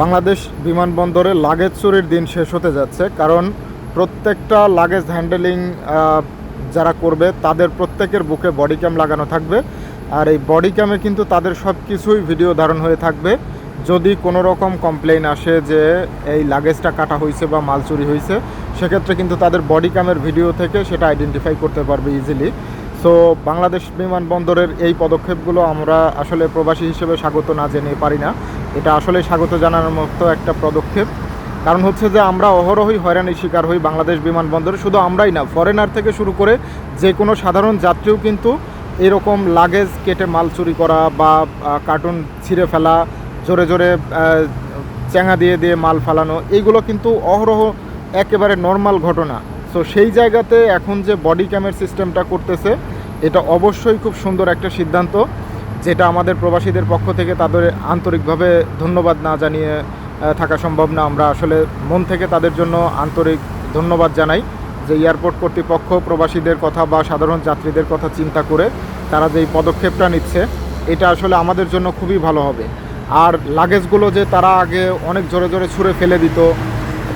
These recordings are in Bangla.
বাংলাদেশ বিমানবন্দরে লাগেজ চুরির দিন শেষ হতে যাচ্ছে, কারণ প্রত্যেকটা লাগেজ হ্যান্ডেলিং যারা করবে তাদের প্রত্যেকের বুকে বডি ক্যাম লাগানো থাকবে। আর এই বডি ক্যামে কিন্তু তাদের সব কিছুই ভিডিও ধারণ হয়ে থাকবে। যদি কোনো রকম কমপ্লেন আসে যে এই লাগেজটা কাটা হয়েছে বা মাল চুরি হয়েছে সেক্ষেত্রে কিন্তু তাদের বডি ক্যামের ভিডিও থেকে সেটা আইডেন্টিফাই করতে পারবে ইজিলি সো বাংলাদেশ বিমানবন্দরের এই পদক্ষেপগুলো আমরা আসলে প্রবাসী হিসেবে স্বাগত না জেনে পারি না। এটা আসলে স্বাগত জানানোর মতো একটা পদক্ষেপ। কারণ হচ্ছে যে আমরা অহরহই হয়রানির শিকার হই বাংলাদেশ বিমানবন্দরে। শুধু আমরাই না ফরেনার থেকে শুরু করে যে কোনো সাধারণ যাত্রীও কিন্তু এরকম লাগেজ কেটে মাল চুরি করা বা কার্টুন ছিঁড়ে ফেলা, জোরে জোরে চ্যাঙা দিয়ে দিয়ে মাল ফালানো, এইগুলো কিন্তু অহরহ একেবারে নর্মাল ঘটনা। সো সেই জায়গাতে এখন যে বডি ক্যামের সিস্টেমটা করতেছে, এটা অবশ্যই খুব সুন্দর একটা সিদ্ধান্ত। যেটা আমাদের প্রবাসীদের পক্ষ থেকে তাদের আন্তরিকভাবে ধন্যবাদ না জানিয়ে থাকা সম্ভব না। আমরা আসলে মন থেকে তাদের জন্য আন্তরিক ধন্যবাদ জানাই যে এয়ারপোর্ট কর্তৃপক্ষ প্রবাসীদের কথা বা সাধারণ যাত্রীদের কথা চিন্তা করে তারা যে পদক্ষেপটা নিচ্ছে, এটা আসলে আমাদের জন্য খুবই ভালো হবে। আর লাগেজগুলো যে তারা আগে অনেক জোরে জোরে ছুঁড়ে ফেলে দিত,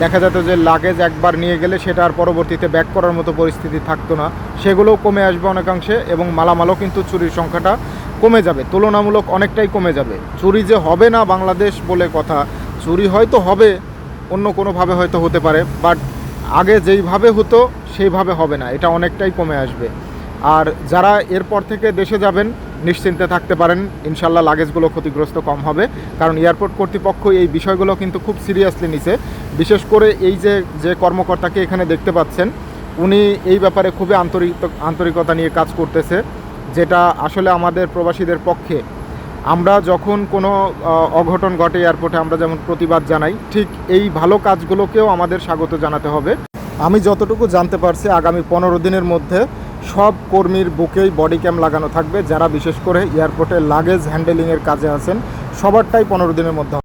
দেখা যেত যে লাগেজ একবার নিয়ে গেলে সেটা আর পরবর্তীতে ব্যাক করার মতো পরিস্থিতি থাকতো না। সেগুলোও কমে আসবে অনেকাংশে এবং মালামালও কিন্তু চুরির সংখ্যাটা কমে যাবে, তুলনামূলক অনেকটাই কমে যাবে। চুরি যে হবে না বাংলাদেশ বলে কথা, চুরি হয়তো হবে, অন্য কোনোভাবে হয়তো হতে পারে বাট আগে যেইভাবে হতো, সেইভাবে হবে না, এটা অনেকটাই কমে আসবে। আর যারা এরপর থেকে দেশে যাবেন, নিশ্চিন্তে থাকতে পারেন, ইনশাল্লাহ লাগেজগুলো ক্ষতিগ্রস্ত কম হবে, কারণ এয়ারপোর্ট কর্তৃপক্ষ এই বিষয়গুলো কিন্তু খুব সিরিয়াসলি নিছে। বিশেষ করে এই যে যে কর্মকর্তাকে এখানে দেখতে পাচ্ছেন, উনি এই ব্যাপারে খুবই আন্তরিক, আন্তরিকতা নিয়ে কাজ করতেছে। যেটা আসলে আমাদের প্রবাসীদের পক্ষে, আমরা যখন কোনো অঘটন ঘটে এয়ারপোর্টে, আমরা যেমন প্রতিবাদ জানাই, ঠিক এই ভালো কাজগুলোকেও আমাদের স্বাগত জানাতে হবে। আমি যতটুকু জানতে পারছি, আগামী পনেরো দিনের মধ্যে সব কর্মীর বুকেই বডি ক্যাম লাগানো থাকবে, যারা বিশেষ করে এয়ারপোর্টে লাগেজ হ্যান্ডেলিংয়ের কাজে আছেন, সবারটাই পনেরো দিনের মধ্যে